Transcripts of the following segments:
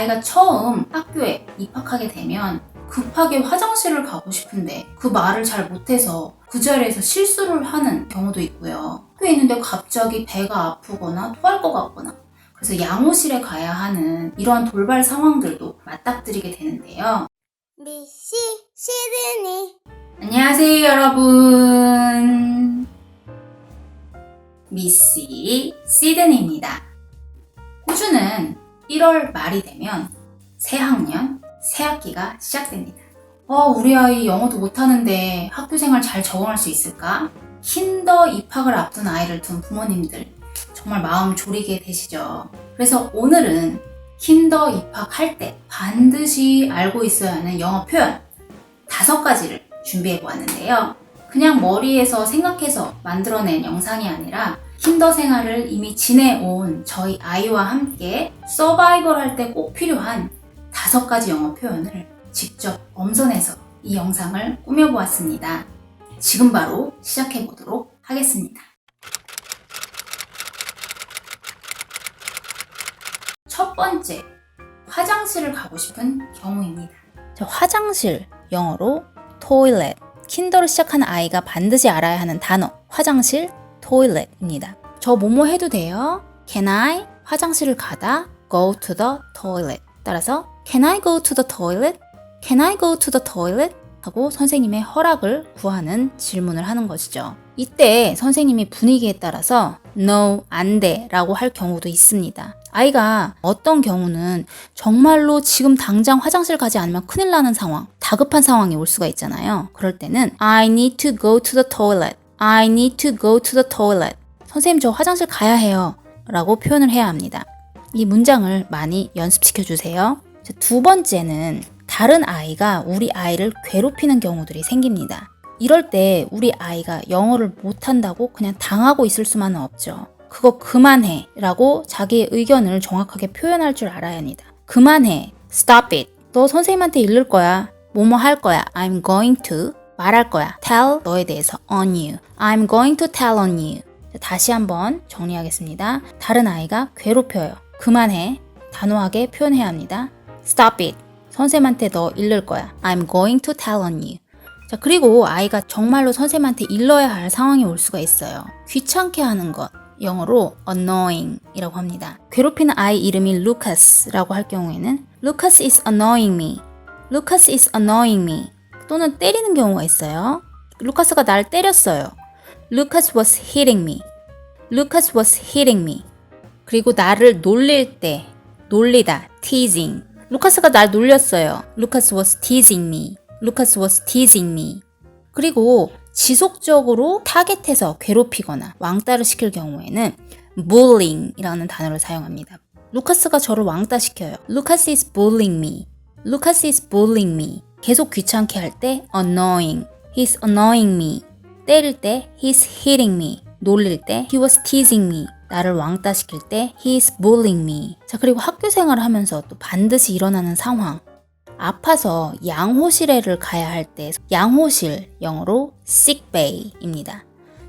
아이가 처음 학교에 입학하게 되면 급하게 화장실을 가고 싶은데 그 말을 잘 못해서 그 자리에서 실수를 하는 경우도 있고요. 학교에 있는데 갑자기 배가 아프거나 토할 것 같거나 그래서 양호실에 가야 하는 이러한 돌발 상황들도 맞닥뜨리게 되는데요. 미시 시드니 안녕하세요, 여러분. 미씨 시드니입니다. 호주는 1월 말이 되면 새 학년, 새 학기가 시작됩니다. 어, 우리 아이 영어도 못하는데 학교 생활 잘 적응할 수 있을까? 킨더 입학을 앞둔 아이를 둔 부모님들 정말 마음 졸이게 되시죠. 그래서 오늘은 킨더 입학할 때 반드시 알고 있어야 하는 영어 표현 다섯 가지를 준비해 보았는데요. 그냥 머리에서 생각해서 만들어낸 영상이 아니라 킨더 생활을 이미 지내온 저희 아이와 함께 서바이벌 할 때 꼭 필요한 다섯 가지 영어 표현을 직접 엄선해서 이 영상을 꾸며보았습니다. 지금 바로 시작해 보도록 하겠습니다. 첫 번째, 화장실을 가고 싶은 경우입니다. 자, 화장실 영어로 toilet. 킨더를 시작하는 아이가 반드시 알아야 하는 단어 화장실 toilet입니다. 저 뭐뭐 해도 돼요? Can I 화장실을 가다 go to the toilet. 따라서 Can I go to the toilet? Can I go to the toilet? 하고 선생님의 허락을 구하는 질문을 하는 것이죠. 이때 선생님이 분위기에 따라서 no, 안 돼 라고 할 경우도 있습니다. 아이가 어떤 경우는 정말로 지금 당장 화장실 가지 않으면 큰일 나는 상황, 다급한 상황이 올 수가 있잖아요. 그럴 때는 I need to go to the toilet. I need to go to the toilet. 선생님 저 화장실 가야 해요. 라고 표현을 해야 합니다. 이 문장을 많이 연습시켜 주세요. 두 번째는 다른 아이가 우리 아이를 괴롭히는 경우들이 생깁니다. 이럴 때 우리 아이가 영어를 못한다고 그냥 당하고 있을 수만은 없죠. 그거 그만해 라고 자기의 의견을 정확하게 표현할 줄 알아야 합니다. 그만해. Stop it. 너 선생님한테 읽을 거야. 뭐뭐 할 거야. I'm going to 말할 거야. Tell 너에 대해서 on you. I'm going to tell on you. 다시 한번 정리하겠습니다. 다른 아이가 괴롭혀요. 그만해. 단호하게 표현해야 합니다. Stop it. 선생님한테 너 읽을 거야. I'm going to tell on you. 자, 그리고 아이가 정말로 선생님한테 일러야 할 상황이 올 수가 있어요. 귀찮게 하는 것. 영어로 annoying 이라고 합니다. 괴롭히는 아이 이름이 Lucas라고 할 경우에는 Lucas is annoying me. Lucas is annoying me. 또는 때리는 경우가 있어요. 루카스가 날 때렸어요. Lucas was hitting me. Lucas was hitting me. 그리고 나를 놀릴 때 놀리다 teasing. 루카스가 날 놀렸어요. Lucas was teasing me. Lucas was teasing me. 그리고 지속적으로 타겟해서 괴롭히거나 왕따를 시킬 경우에는 bullying이라는 단어를 사용합니다. 루카스가 저를 왕따 시켜요. Lucas is bullying me. Lucas is bullying me. 계속 귀찮게 할 때 annoying. He's annoying me. 때릴 때 he's hitting me. 놀릴 때 he was teasing me. 나를 왕따 시킬 때 he's bullying me. 자, 그리고 학교 생활을 하면서 또 반드시 일어나는 상황. 아파서 양호실에를 가야 할 때 양호실 영어로 sick bay입니다.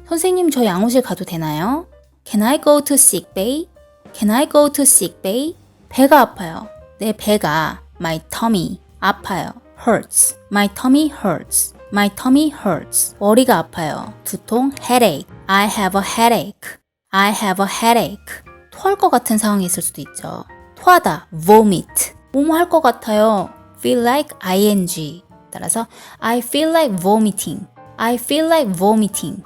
선생님 저 양호실 가도 되나요? Can I go to sick bay? Can I go to sick bay? 배가 아파요. 내 배가 my tummy 아파요. Hurts. My tummy hurts. My tummy hurts. 머리가 아파요. 두통 headache. I have a headache. I have a headache. 토할 것 같은 상황이 있을 수도 있죠. 토하다 vomit. 뭐뭐 할 것 같아요. feel like ing. 따라서 I feel like vomiting. I feel like vomiting.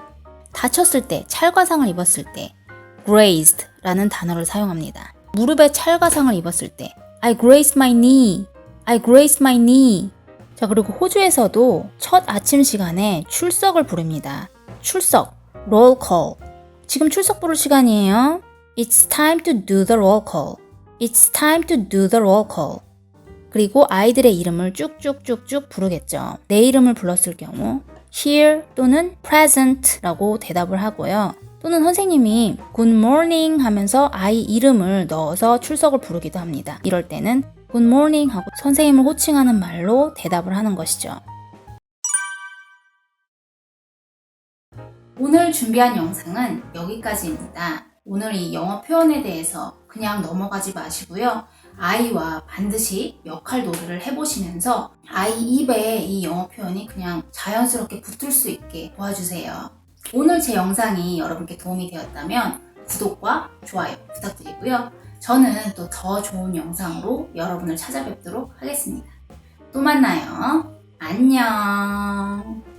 다쳤을 때, 찰과상을 입었을 때 grazed 라는 단어를 사용합니다. 무릎에 찰과상을 입었을 때 I grazed my knee. I grazed my knee. 자, 그리고 호주에서도 첫 아침 시간에 출석을 부릅니다. 출석, roll call. 지금 출석 부를 시간이에요. It's time to do the roll call. It's time to do the roll call. 그리고 아이들의 이름을 쭉쭉쭉쭉 부르겠죠. 내 이름을 불렀을 경우 here 또는 present라고 대답을 하고요. 또는 선생님이 good morning 하면서 아이 이름을 넣어서 출석을 부르기도 합니다. 이럴 때는 good morning 하고 선생님을 호칭하는 말로 대답을 하는 것이죠. 오늘 준비한 영상은 여기까지입니다. 오늘 이 영어 표현에 대해서 그냥 넘어가지 마시고요. 아이와 반드시 역할 놀이를 해보시면서 아이 입에 이 영어 표현이 그냥 자연스럽게 붙을 수 있게 도와주세요. 오늘 제 영상이 여러분께 도움이 되었다면 구독과 좋아요 부탁드리고요. 저는 또 더 좋은 영상으로 여러분을 찾아뵙도록 하겠습니다. 또 만나요. 안녕.